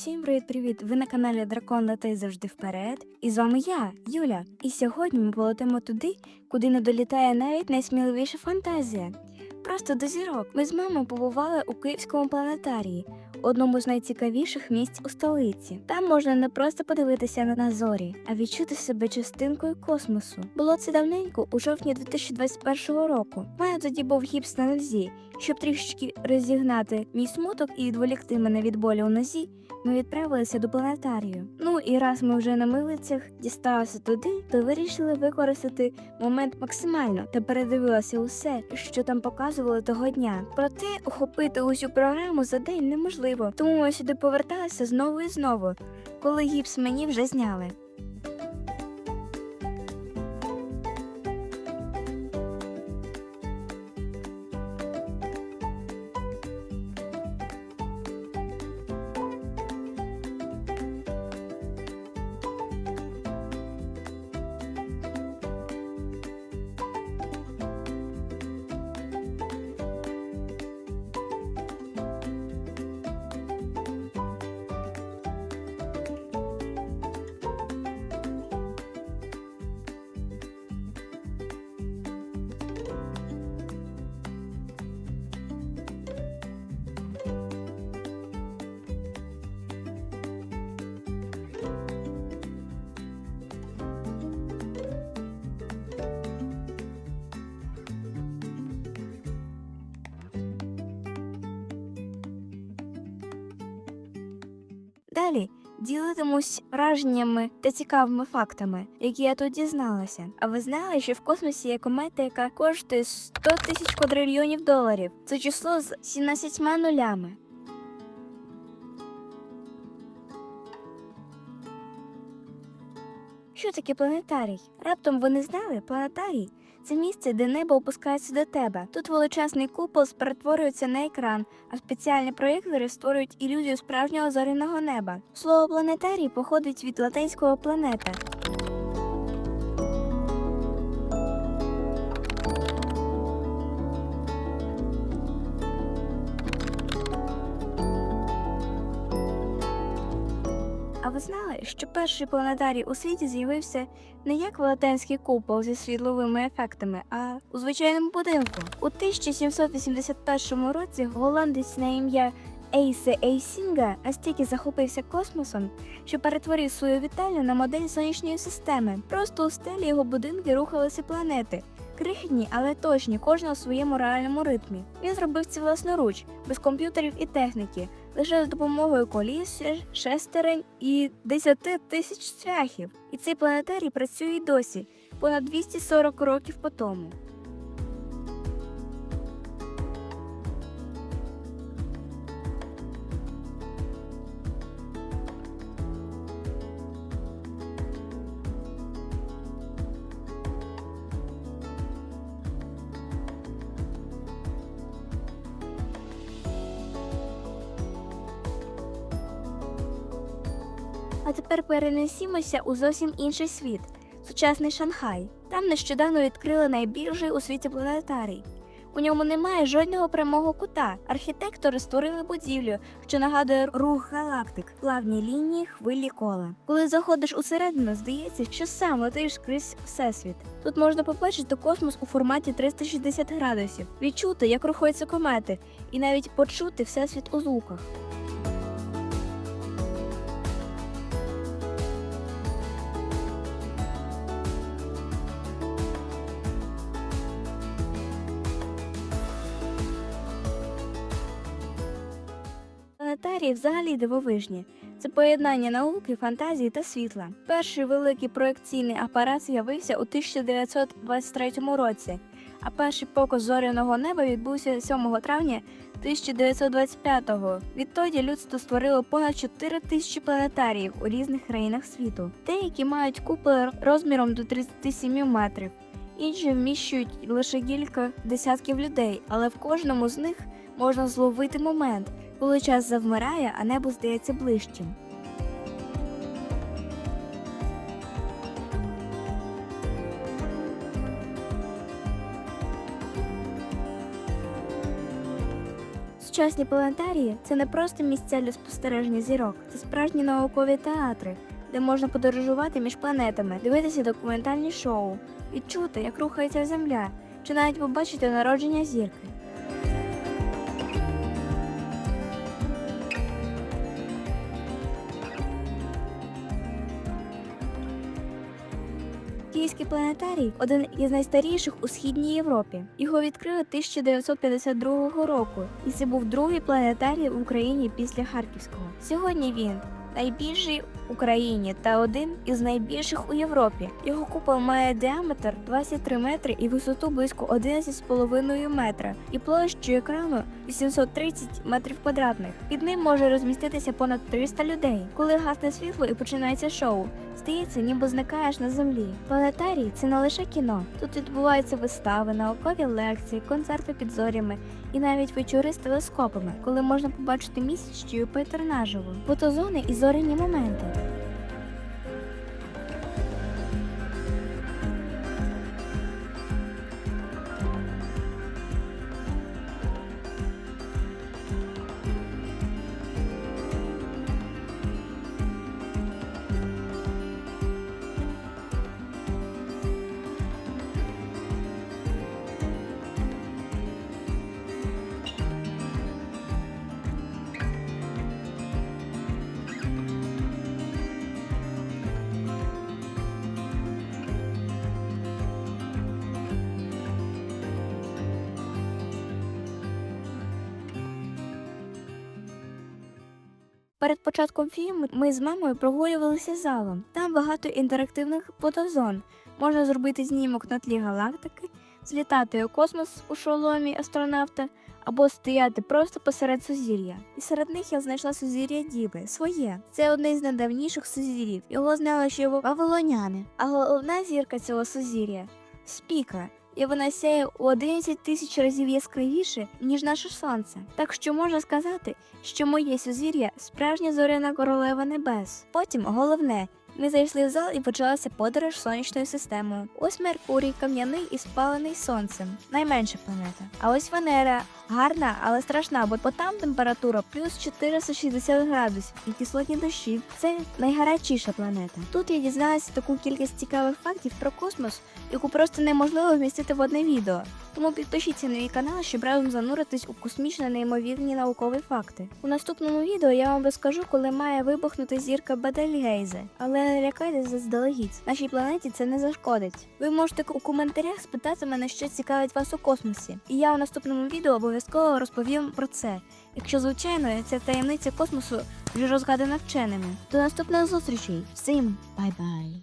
Всім привіт-привіт! Ви на каналі Дракон летить завжди вперед. І з вами я, Юля. І сьогодні ми полетимо туди, куди не долітає навіть найсміливіша фантазія. Просто до зірок. Ми з мамою побували у Київському планетарії, одному з найцікавіших місць у столиці. Там можна не просто подивитися на зорі, а відчути себе частинкою космосу. Було це давненько у жовтні 2021 року. У тоді був гіпс на нозі. Щоб трішечки розігнати мій смуток і відволікти мене від болю у нозі, ми відправилися до планетарію. Ну і раз ми вже на милицях дісталися туди, то вирішили використати момент максимально та передивилася усе, що там показували того дня. Проте охопити усю програму за день неможливо, тому ми сюди поверталися знову і знову, коли гіпс мені вже зняли. Далі ділитимусь враженнями та цікавими фактами, які я тут дізналася. А ви знали, що в космосі є комета, яка коштує 100 тисяч квадрильйонів доларів? Це число з 17 нулями. Що таке планетарій? Раптом ви не знали? Планетарій це місце, де небо опускається до тебе. Тут величезний купол перетворюється на екран, а спеціальні проєктори створюють ілюзію справжнього зоряного неба. Слово планетарій походить від латинського планета. А ви знали, що перший планетарій у світі з'явився не як велетенський купол зі світловими ефектами, а у звичайному будинку. У 1781 році голландець на ім'я Ейсе Ейсінга настільки захопився космосом, що перетворив свою вітальню на модель сонячної системи. Просто у стелі його будинки рухалися планети. Крихітні, але точні, кожна у своєму реальному ритмі. Він зробив це власноруч, без комп'ютерів і техніки, лише з допомогою коліс, шестерень і 10 тисяч цвяхів. І цей планетарій працює й досі, понад 240 років по тому. А тепер перенесімося у зовсім інший світ сучасний Шанхай. Там нещодавно відкрили найбільший у світі планетарій. У ньому немає жодного прямого кута. Архітектори створили будівлю, що нагадує рух галактик, плавні лінії, хвилі кола. Коли заходиш усередину, здається, що сам летиш крізь всесвіт. Тут можна побачити космос у форматі 360 градусів, відчути, як рухаються комети, і навіть почути всесвіт у звуках. Планетарії взагалі дивовижні. Це поєднання науки, фантазії та світла. Перший великий проекційний апарат з'явився у 1923 році, а перший показ зоряного неба відбувся 7 травня 1925-го. Відтоді людство створило понад 4 тисячі планетаріїв у різних країнах світу. Деякі мають куполи розміром до 37 метрів, інші вміщують лише кілька десятків людей, але в кожному з них можна зловити момент коли час завмирає, а небо здається ближчим. Сучасні планетарії це не просто місця для спостереження зірок, це справжні наукові театри, де можна подорожувати між планетами, дивитися документальні шоу, відчути, як рухається Земля, чи навіть побачити народження зірки. Київський планетарій один із найстаріших у східній Європі. Його відкрили 1952 року, і це був другий планетарій в Україні після Харківського. Сьогодні він найбільший в Україні та один із найбільших у Європі. Його купол має діаметр 23 метри і висоту близько 11,5 метра, і площу екрану 830 метрів квадратних. Під ним може розміститися понад 300 людей. Коли гасне світло і починається шоу, Здається, ніби зникаєш на землі. Планетарій це не лише кіно. Тут відбуваються вистави, наукові лекції, концерти під зорями і навіть вечори з телескопами, коли можна побачити місяць чи Юпитер наживо, фотозони і зоряні моменти. Перед початком фільму ми з мамою прогулювалися залом. Там багато інтерактивних фотозон. Можна зробити знімок на тлі галактики, злітати у космос у шоломі астронавта або стояти просто посеред сузір'я. І серед них я знайшла сузір'я Діби, своє. Це одне з найдавніших сузір'їв. Його знали ще вавилоняни. А головна зірка цього сузір'я спіка. І вона сяє у 11 тисяч разів яскравіше, ніж наше сонце. Так що можна сказати, що моє сузір'я справжня зоряна королева небес. Потім головне. Ми зайшли в зал і почалася подорож сонячною системою. Ось Меркурій, кам'яний і спалений сонцем, найменша планета. А ось Венера, гарна, але страшна, бо, там температура плюс 460 градусів і кислотні дощі. Це найгарячіша планета. Тут я дізналася таку кількість цікавих фактів про космос, яку просто неможливо вмістити в одне відео. Тому підпишіться на мій канал, щоб разом зануритись у космічні неймовірні наукові факти. У наступному відео я вам розкажу, коли має вибухнути зірка Бетельгейзе. Але не лякайтеся заздалегідь. Нашій планеті це не зашкодить. Ви можете у коментарях спитати мене, що цікавить вас у космосі. І я у наступному відео обов'язково розповім про це. Якщо звичайно ця таємниця космосу вже розгадана вченими. До наступних зустрічей. Всім бай-бай!